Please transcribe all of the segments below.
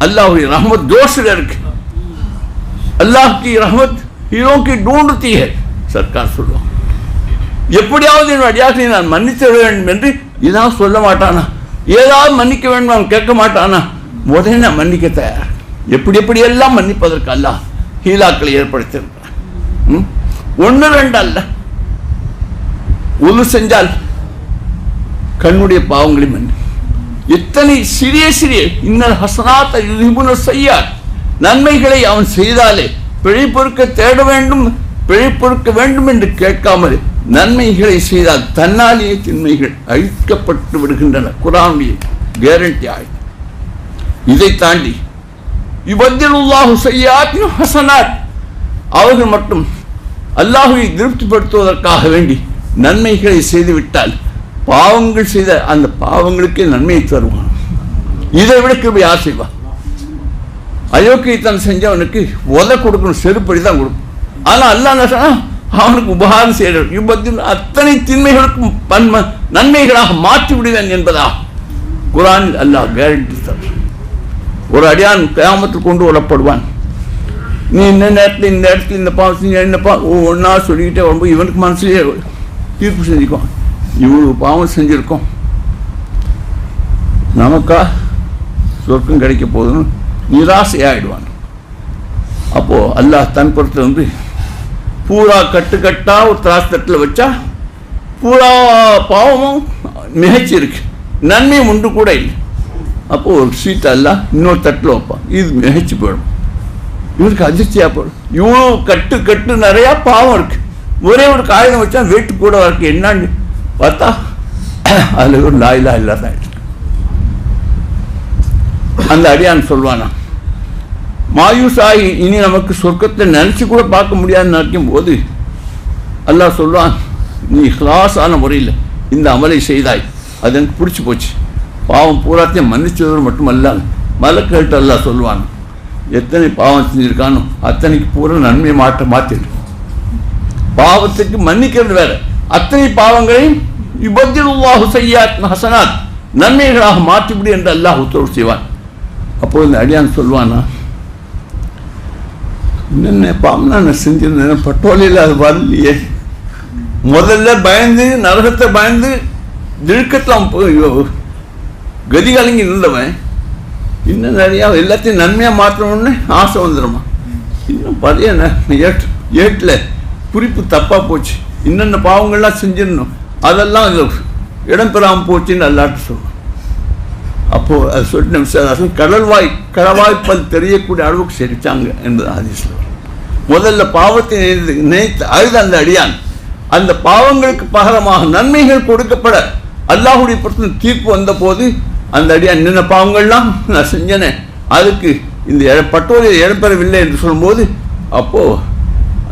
अल्लाह की रहमत जोर से இருக்கு अल्लाह की रहमत हीरों की ढूंढती है सरकार சொல்லுவாங்க எப்படியாவது என் அடியாசை நான் மன்னித்து விட வேண்டும் என்று இதான் சொல்ல மாட்டானா ஏதாவது மன்னிக்க வேண்டும் அவன் கேட்க மாட்டானா உடனே நான் மன்னிக்க தயார் எப்படி எப்படி எல்லாம் மன்னிப்பதற்கு அல்லாஹ் ஹீலாக்களை ஏற்படுத்தியிருக்கிறான் ம்? ஒன்று ரெண்டு அல்ல ஒன்று செஞ்சால் கண்ணுடைய பாவங்களை மன்னி எத்தனை சிறிய சிறிய இன்னல் ஹசனாத்த யுதிபுன செய்யார் நன்மைகளை அவன் செய்தாலே பிழை பொறுக்க தேட வேண்டும் பிழை பொறுக்க வேண்டும் என்று கேட்காமல் நன்மைகளை செய்தால் தன்னாலேயே தின்மைகள் அழிக்கப்பட்டு விடுகின்றன. குரானுடைய கேரண்டி ஆயிடுச்சு இதை தாண்டி யுபத்திலுல்லாஹு செய்யாத்தின் ஹசனாத். அவர்கள் மட்டும் அல்லாஹுவை திருப்திப்படுத்துவதற்காக வேண்டி நன்மைகளை செய்துவிட்டால் பாவங்கள் செய்த அந்த பாவங்களுக்கே நன்மையை தருவான். இதை விட கிருபை யார் செய்வா செஞ்சவனுக்கு உத கொடுக்கணும் செருப்படி தான் கொடுக்கும். ஆனால் அல்லாஹ் என்ன அவனுக்கு உபகாரம் செய்யணும் யுபத்தில் அத்தனை தின்மைகளுக்கும் பன்ம நன்மைகளாக மாற்றி விடுவேன் என்பதா குரான் அல்லாஹ் கேரண்டி தர் ஒரு அடியான் கிராமத்தில் கொண்டு வரப்படுவான். நீ இந்த நேரத்தில் இந்த இடத்துல இந்த பாவம் செஞ்ச என்னப்பா பா ஒன்றா சொல்லிக்கிட்டே வரும்போது இவனுக்கு மனசுலேயே தீர்ப்பு செஞ்சுக்குவான். இவ்வளவு பாவம் செஞ்சுருக்கோம். நமக்கா சொர்க்கம் கிடைக்க போகுதுன்னு நிராசையாயிடுவான் அப்போது அல்லாஹ் தன் பொறுத்த வந்து பூரா கட்டுக்கட்டாக ஒரு திராஸ் தட்டில் வச்சா பூரா பாவமும் மிகச்சி இருக்கு நன்மையும் உண்டு கூட இல்லை. அப்போ ஒரு சீட்டை எல்லாம் இன்னொரு தட்டில் வைப்பான். இது மிகச்சு போயிடும். இவருக்கு அதிர்ச்சியாக போடும் இவ்வளோ கட்டு கட்டு நிறையா பாவம் இருக்கு. ஒரே ஒரு காகிதம் வச்சா வெயிட் கூட இருக்கு என்னன்னு பார்த்தா? அதில் ஒரு லாயிலா இல்லாத அந்த அடியான் சொல்வானா மாயூசாகி இனி நமக்கு சொர்க்கத்தை நினைச்சு கூட பார்க்க முடியாதுன்னு நினைக்கும் போது அல்லாஹ் சொல்வான் நீ ஹிலாஸான முறையில் இந்த அமலை செய்தாய். அது எனக்கு பிடிச்சி போச்சு. பாவம் பூராத்தையும் மன்னிச்சவர் மட்டுமல்ல மலக்கேட்டு எல்லாம் சொல்லுவான் எத்தனை பாவம் செஞ்சுருக்கானோ அத்தனைக்கு பூரா நன்மை மாற்ற மாற்றிரு பாவத்துக்கு மன்னிக்கிறது வேற. அத்தனை பாவங்களையும் யுபத்திலுல்லாஹு செய்யாத் ஹசனாத் நன்மைகளாக மாற்றிவிடு என்று அல்லாஹ் உத்தரவு செய்வான். அப்போது இந்த அடியான் சொல்வானா என்னென்ன பாவம் நான் செஞ்சிருந்தேன் பட்டோலையில் அது வரலையே. முதல்ல பயந்து நரகத்தை பயந்து திழுக்கத்தில் போய் கதி கலங்கி இருந்தவன். இன்னும் நிறையா எல்லாத்தையும் நன்மையாக மாற்றணும்னு ஆசை வந்துடுமா இன்னும் பழைய ந- ஏட் ஏட்டில் குறிப்பு தப்பாக போச்சு. இன்னென்ன பாவங்கள்லாம் செஞ்சிடணும். அதெல்லாம் இடம் பெறாமல் போச்சுன்னு அல்லாட்டு சொல்லுவோம் அப்போது அது சொல்லிட்டு விசாரம் கடல்வாய் கடவாய்ப்பல் தெரியக்கூடிய அளவுக்கு சிரிச்சாங்க என்பது ஆதிசில் முதல்ல பாவத்தை நினைத்து நினைத்து அழுது அந்த அடியான் அந்த பாவங்களுக்கு பகரமாக நன்மைகள் கொடுக்கப்பட அல்லாஹுடைய பிரச்சனை தீர்ப்பு வந்த போது அந்த அடியான் நின்ன பாவங்கள்லாம் நான் செஞ்சனேன் அதுக்கு இந்த இட- இடம்பெறவில்லை என்று சொல்லும்போது அப்போ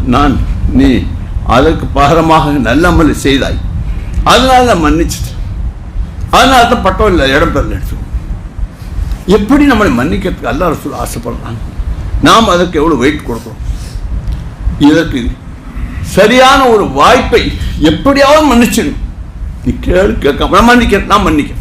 நான் நீ அதற்கு பகரமாக நல்ல அமலை செய்தாய். அதனால நான் மன்னிச்சிட்டேன். அதனால தான் இல்லை இடம்பெறல சொல்லுவோம் எப்படி நம்மளை மன்னிக்கிறதுக்கு அல்லா ரசூல் ஆசைப்படுறாங்க? நாம் அதற்கு எவ்வளோ வெயிட் கொடுக்குறோம்? இதற்கு சரியான ஒரு வாய்ப்பை எப்படியாவது மன்னிச்சிடணும். நீ கேளு கேட்காம நான் மன்னிக்கிறேன் நான் மன்னிக்கிறேன்.